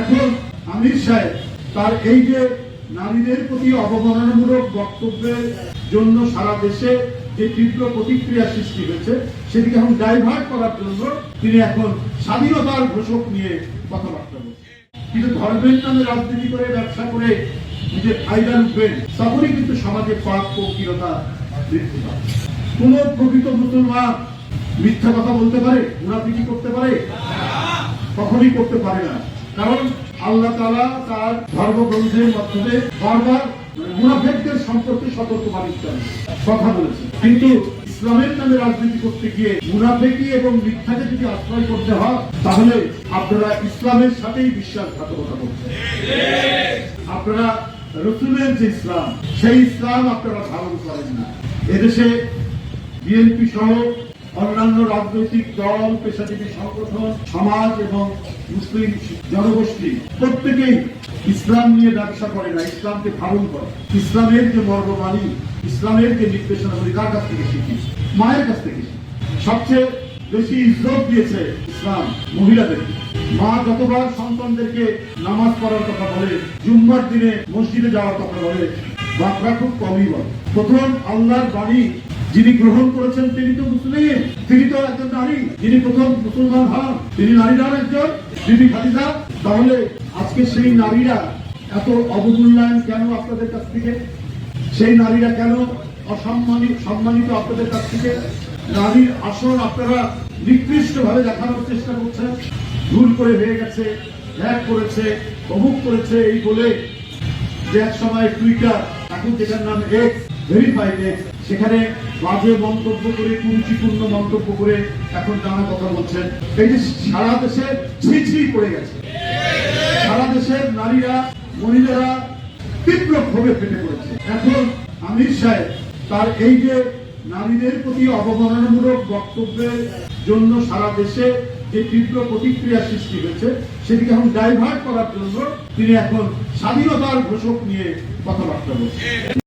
এখন আমির সাহেব, তার এই যে নারীদের প্রতি অবমাননামূলক বক্তব্যের জন্য সারা দেশে যে তীব্র প্রতিক্রিয়া সৃষ্টি হয়েছে, সেটিকে এখন ডাইভার্ট করার জন্য তিনি এখন স্বাধীনতার ঘোষক নিয়ে কথাবার্তা বলছেন। কিন্তু ধর্মের নামে রাজনীতি করে, ব্যবসা করে নিজের ফায়দা লুটবেন তখনই কিন্তু সমাজে পাপ পৌকিরতা বৃদ্ধি পায় কোন প্রকৃত মুসলমান মিথ্যা কথা বলতে পারে? মুনাফিকি করতে পারে? কখনই করতে পারে না। কারণ আল্লাহ তাআলা তার ধর্মগ্রন্থের মাধ্যমে বারবার মুনাফেকদের সম্পর্কে সতর্ক বাণী কথা বলেছে কিন্তু ইসলামের নামে রাজনীতি করতে গিয়ে মুনাফেকি এবং মিথ্যাকে যদি আশ্রয় করতে হয়, তাহলে আপনারা ইসলামের সাথেই বিশ্বাসঘাতকতা করছেন। আপনারা রসুলের যে ইসলাম, সেই ইসলাম আপনারা ধারণ করেন না। এদেশে বিএনপি সহ অন্যান্য রাজনৈতিক দল, পেশাজীবী সংগঠন, সমাজ এবং মুসলিম জনগোষ্ঠী প্রত্যেকেই ইসলাম নিয়ে ব্যবসা করে না, ইসলামকে ধারণ করে। ইসলামের যে মর্মবাণী, ইসলামের যে নির্দেশনাগুলি কার কাছ থেকে শিখি? মায়ের কাছ থেকে। সবচেয়ে বেশি ইজ্জত দিয়েছে ইসলাম মহিলাদেরকে মা যতবার সন্তানদেরকে নামাজ পড়ার কথা বলে, জুম্মার দিনে মসজিদে যাওয়ার কথা বলে, বাপরা খুব কমই বলে। প্রথম আল্লাহর বাণী যিনি গ্রহণ করেছেন তিনি তো মুসলিম, তিনি তো একজন নারী, যিনি প্রথম মুসলমান হন, তিনি নারীরাও একজন। বিবি খাদিজা, তাহলে আজকে সেই নারীরা এত অবমূল্যায়ন কেন আপনাদের কাছ থেকে? সেই নারীরা কেন অসম্মানিত সম্মানিত আপনাদের কাছ থেকে? নারীর আসন আপনারা নিকৃষ্ট ভাবে দেখানোর চেষ্টা করছেন। ভুল করে হয়ে গেছে হ্যাক করেছে, অমুক করেছে, এই বলে যে এক সময় টুইটার, এখন যেটার নাম এক্স ভেরিফাইড এক্স সেখানে বাজে মন্তব্য করে কুরুচিপূর্ণ মন্তব্য করে এখন নানা কথা বলছেন। এই যে সারা দেশে ছিছি পড়ে গেছে। সারা দেশের নারীরা, মহিলারা তীব্র ক্ষোভে ফেটে পড়েছে। এখন আমির সাহেব তার এই যে নারীদের প্রতি অবমাননামূলক বক্তব্যের জন্য সারা দেশে যে তীব্র প্রতিক্রিয়া সৃষ্টি হয়েছে, সেটিকে এখন ডাইভার্ট করার জন্য তিনি এখন স্বাধীনতার ঘোষক নিয়ে কথাবার্তা বলছেন।